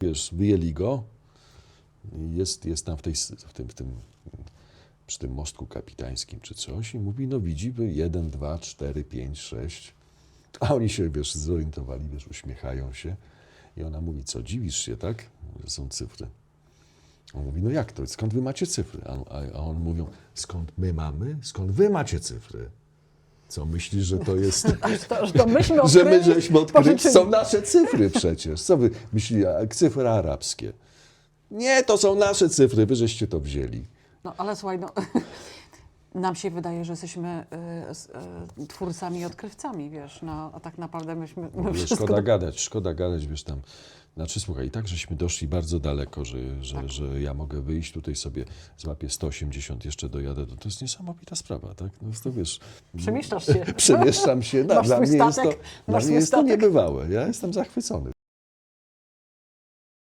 wiesz, wyjęli go. Jest, jest tam w, tej, w, tym, w tym, przy tym mostku kapitańskim czy coś i mówi, no widzi, by jeden, dwa, cztery, pięć, sześć. A oni się, wiesz, zorientowali, wiesz, uśmiechają się. I ona mówi, co, dziwisz się, tak? Że są cyfry. On mówi, no jak to? Skąd wy macie cyfry? A, a, a on mówią, skąd my mamy? Skąd wy macie cyfry? Co, myślisz, że to jest... To, że to myśmy że my odkryli, żeśmy odkryli, pożyczyli. są nasze cyfry przecież. Co wy myślicie, a cyfry arabskie? Nie, to są nasze cyfry, wy żeście to wzięli. No ale słuchaj, no, nam się wydaje, że jesteśmy y, y, twórcami i odkrywcami, wiesz, no, a tak naprawdę myśmy my wszystko... szkoda gadać, szkoda gadać, wiesz tam. Znaczy słuchaj, i tak żeśmy doszli bardzo daleko, że, że, Tak. że ja mogę wyjść tutaj sobie, złapię 180, jeszcze dojadę. To, to jest niesamowita sprawa, tak? No to wiesz, Przemieszczasz się. przemieszczam się. No, Masz dla mnie jest to, statek, dla masz mnie swój jest to statek. niebywałe. Ja jestem zachwycony.